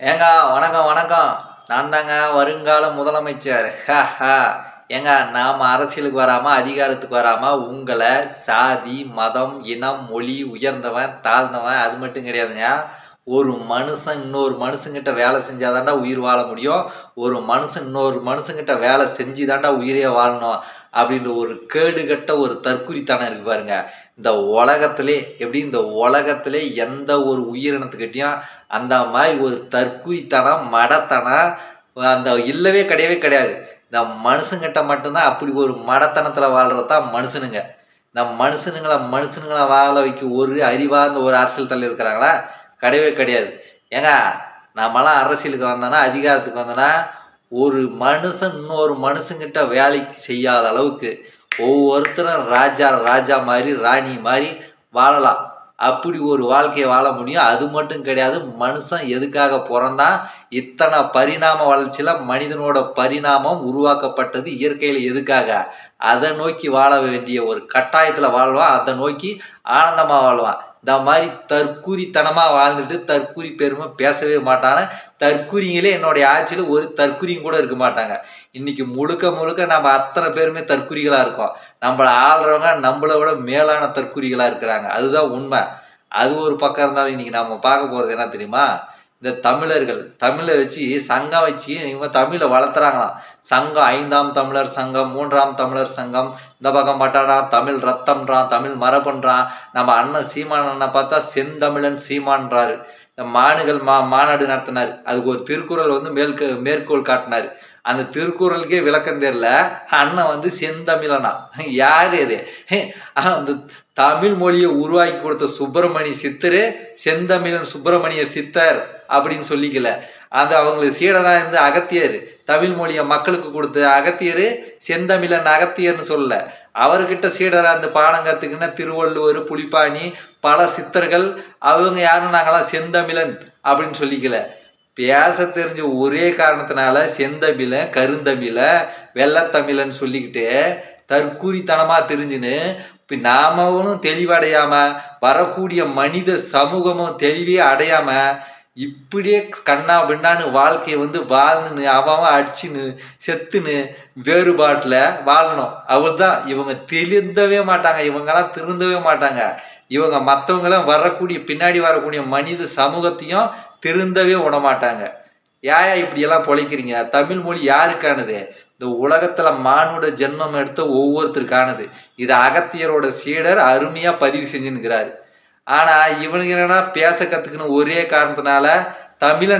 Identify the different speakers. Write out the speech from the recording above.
Speaker 1: ஏங்க வணக்கம் வணக்கம். நான் தாங்க வருங்கால முதலமைச்சர். ஹா ஏங்க நாம் அரசியலுக்கு வராமல் அதிகாரத்துக்கு வராமல் உங்களை சாதி மதம் இனம் மொழி உயர்ந்தவன் தாழ்ந்தவன் அது மட்டும் கிடையாதுங்க. ஒரு மனுஷன் இன்னொரு மனுஷங்கிட்ட வேலை செஞ்சாதாண்டா உயிர் வாழ முடியும். ஒரு மனுஷன் இன்னொரு மனுஷங்கிட்ட வேலை செஞ்சு தாண்டா உயிரே வாழணும். அப்படின்ற ஒரு கேடுகட்ட ஒரு தற்குறித்தனம் இருக்கு பாருங்க. இந்த உலகத்திலே எப்படி இந்த உலகத்திலே எந்த ஒரு உயிரினத்துக்கிட்டையும் அந்த மாதிரி ஒரு தற்குறித்தனம் மடத்தனம் அந்த இல்லவே கிடையவே கிடையாது. இந்த மனுஷங்கிட்ட மட்டும்தான் அப்படி ஒரு மடத்தனத்தில் வாழ்றது தான் மனுஷனுங்க. இந்த மனுஷனுங்களை மனுஷனுங்களை வாழ வைக்க ஒரு அறிவார்ந்த ஒரு அரசியல் தலைவர் இருக்கிறாங்களா? கிடையவே கிடையாது. ஏங்க நம்மளாம் அரசியலுக்கு வந்தோன்னா அதிகாரத்துக்கு வந்தோன்னா ஒரு மனுஷன் இன்னொரு மனுஷங்கிட்ட வேலைக்கு செய்யாத அளவுக்கு ஒவ்வொருத்தரும் ராஜா ராஜா மாதிரி ராணி மாதிரி வாழலாம். அப்படி ஒரு வாழ்க்கையை வாழ முடியும். அது மட்டும் கிடையாது மனுஷன் எதுக்காக பிறந்தான் இத்தனை பரிணாம வளர்ச்சியில் மனிதனோட பரிணாமம் உருவாக்கப்பட்டது இயற்கையில் எதுக்காக? அதை நோக்கி வாழ வேண்டிய ஒரு கட்டாயத்தில் வாழ்வான். அதை நோக்கி ஆனந்தமாக வாழ்வான். இந்த மாதிரி தற்கூரித்தனமாக வாழ்ந்துட்டு தற்கூரி பெருமை பேசவே மாட்டான தற்கூரிங்களே என்னுடைய ஆட்சியில் ஒரு தற்கூரியும் கூட இருக்க மாட்டாங்க. இன்னைக்கு முழுக்க முழுக்க நம்ம அத்தனை பேருமே தற்கூரிகளாக இருக்கோம். நம்மளை ஆள்றவங்க நம்மளை விட மேலான தற்கூரிகளாக இருக்கிறாங்க. அதுதான் உண்மை. அது ஒரு பக்கம் இருந்தாலும் இன்னைக்கு நம்ம பார்க்க போகிறது என்ன தெரியுமா? இந்த தமிழர்கள் தமிழை வச்சு சங்கம் வச்சு இவங்க தமிழை வளர்த்துறாங்களாம். சங்கம் ஐந்தாம் தமிழர் சங்கம் மூன்றாம் தமிழர் சங்கம் இந்த பக்கம் பட்டாடான் தமிழ் ரத்தம்ன்றான் தமிழ் மரபுன்றான். நம்ம அண்ணன் சீமான் அண்ணன் பார்த்தா செந்தமிழன் சீமான்றாரு. மானுகள் மா மாநாடு நடத்தினார். அதுக்கு ஒரு திருக்குறள் வந்து மேற்கு மேற்கோள் காட்டினார். அந்த திருக்குறளுக்கே விளக்கம் தெரியல. அண்ணன் வந்து செந்தமிழனா. யார் இது? அந்த தமிழ் மொழியை உருவாக்கி கொடுத்த சுப்பிரமணிய சித்தர் செந்தமிழன் சுப்பிரமணியர் சித்தர் அப்படின்னு சொல்லிக்கல. அது அவங்களுக்கு சீடனா இருந்து அகத்தியர். தமிழ் மொழியை மக்களுக்கு கொடுத்த அகத்தியர் செந்தமிழன் அகத்தியர்னு சொல்லல. அவர்கிட்ட சீடரா அந்த பாடம் கத்துக்குன்னா திருவள்ளுவர் புலிப்பாணி பல சித்தர்கள் அவங்க யாரும் நாங்களாம் செந்தமிழன் அப்படின்னு சொல்லிக்கல. பேச தெரிஞ்ச ஒரே காரணத்தினால செந்தமிழன் கருந்தமிழ வெள்ளத்தமிழன் சொல்லிக்கிட்டு தற்கூரித்தனமா தெரிஞ்சுன்னு இப்போ நாமளும் தெளிவடையாம வரக்கூடிய மனித சமூகமும் தெளிவே அடையாம இப்படியே கண்ணா பின்னான்னு வாழ்க்கையை வந்து வாழ்ந்துன்னு அவன் அடிச்சுன்னு செத்துன்னு வேறுபாட்டில் வாழணும். அவள் தான் இவங்க தெளிந்தவே மாட்டாங்க. இவங்கெல்லாம் திருந்தவே மாட்டாங்க. இவங்க மற்றவங்களாம் வரக்கூடிய பின்னாடி வரக்கூடிய மனித சமூகத்தையும் திருந்தவே விடமாட்டாங்க. ஏயா இப்படியெல்லாம் பொழைக்கிறீங்க? தமிழ் மொழி யாருக்கானது? இந்த உலகத்துல மானுட ஜென்மம் எடுத்த ஒவ்வொருத்தருக்கானது. இது அகத்தியரோட சீடர் அருமையா பதிவு செஞ்சுன்னுக்கிறாரு. ஆனா இவனுங்க என்னன்னா பேச கத்துக்கணும் ஒரே காரணத்தினால தமிழன்